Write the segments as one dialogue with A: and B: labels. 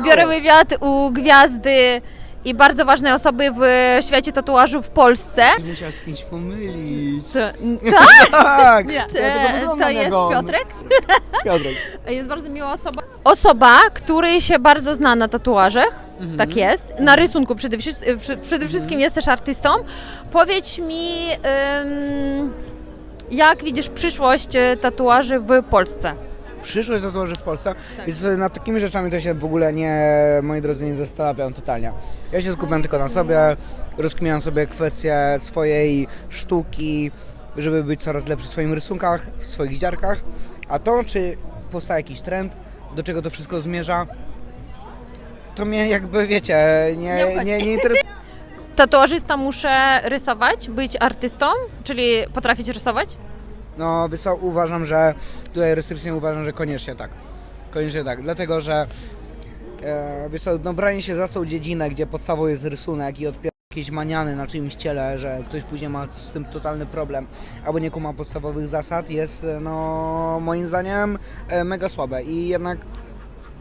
A: Biorę wywiad u gwiazdy i bardzo ważnej osoby w świecie tatuażu w Polsce.
B: Musiał z kimś pomylić.
A: Co? Tak? Nie. To, to jest. Piotrek?
B: Piotrek.
A: Jest bardzo miła osoba. Osoba, który się bardzo zna na tatuażach.
B: Mhm.
A: Tak jest. Na rysunku przede, wszy- przy- przede wszystkim jest też artystą. Powiedz mi, ym, jak widzisz przyszłość e, tatuaży w Polsce?
B: Przyszłość tatuaży w Polsce.
A: Tak.
B: Więc nad takimi rzeczami to się w ogóle nie, moi drodzy, nie zastanawiam totalnie. Ja się skupiam tylko na sobie, rozkminiam sobie kwestie swojej sztuki, żeby być coraz lepszy w swoich rysunkach, w swoich dziarkach. A to, czy powstaje jakiś trend, do czego to wszystko zmierza, to mnie jakby, wiecie,
A: Nie
B: nie,
A: obchodzi.
B: nie, nie interesuje.
A: Tatuażysta muszę rysować, być artystą, czyli potrafić rysować?
B: No, co, uważam, że tutaj restrykcyjnie uważam, że koniecznie tak. Koniecznie tak, dlatego że e, wiesz co, no branie się za tą dziedzinę, gdzie podstawą jest rysunek i odpiera jakieś maniany na czyimś ciele, że ktoś później ma z tym totalny problem, albo nie kuma podstawowych zasad, jest e, no moim zdaniem e, mega słabe i jednak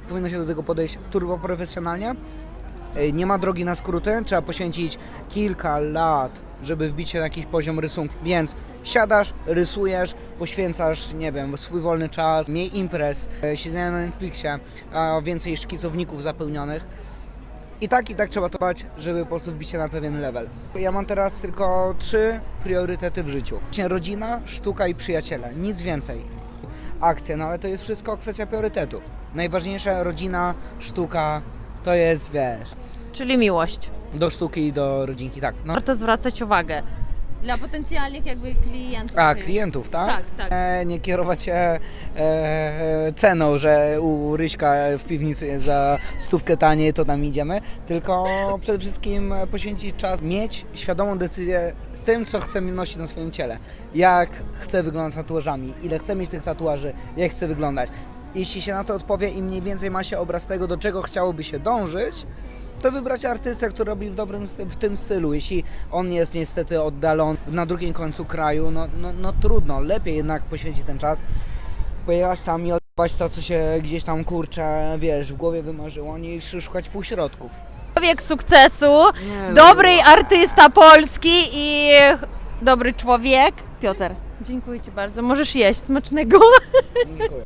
B: powinno się do tego podejść turbo profesjonalnie. E, Nie ma drogi na skróty, trzeba poświęcić kilka lat, żeby wbić się na jakiś poziom rysunku. Więc siadasz, rysujesz, poświęcasz, nie wiem, swój wolny czas, mniej imprez, e, siedzenia na Netflixie, a więcej szkicowników zapełnionych. I tak, i tak trzeba to dbać, żeby po prostu wbić się na pewien level. Ja mam teraz tylko trzy priorytety w życiu. Rodzina, sztuka i przyjaciele. Nic więcej. Akcja, no ale to jest wszystko kwestia priorytetów. Najważniejsza rodzina, sztuka, to jest, wiesz,
A: Czyli miłość.
B: do sztuki i do rodzinki, tak. No.
A: Warto zwracać uwagę. Dla potencjalnych jakby klientów.
B: A, klientów, tak?
A: Tak, tak.
B: E, nie kierować się e, ceną, że u Ryśka w piwnicy jest za stówkę taniej, to tam idziemy, tylko przede wszystkim poświęcić czas, mieć świadomą decyzję z tym, co chcę nosić na swoim ciele. Jak chcę wyglądać tatuażami, ile chcę mieć tych tatuaży, jak chcę wyglądać. Jeśli się na to odpowie i mniej więcej ma się obraz tego, do czego chciałoby się dążyć, to wybrać artystę, który robi w dobrym w tym stylu. Jeśli on jest niestety oddalony na drugim końcu kraju, no, no, no trudno, lepiej jednak poświęcić ten czas, pojechać tam i odbywać to, co się gdzieś tam kurczę, wiesz, w głowie wymarzyło, niż szukać półśrodków.
A: Człowiek sukcesu,
B: Nie, no.
A: dobry artysta polski i dobry człowiek. Piotr, dziękuję Ci bardzo. Możesz jeść. Smacznego.
B: Dziękuję.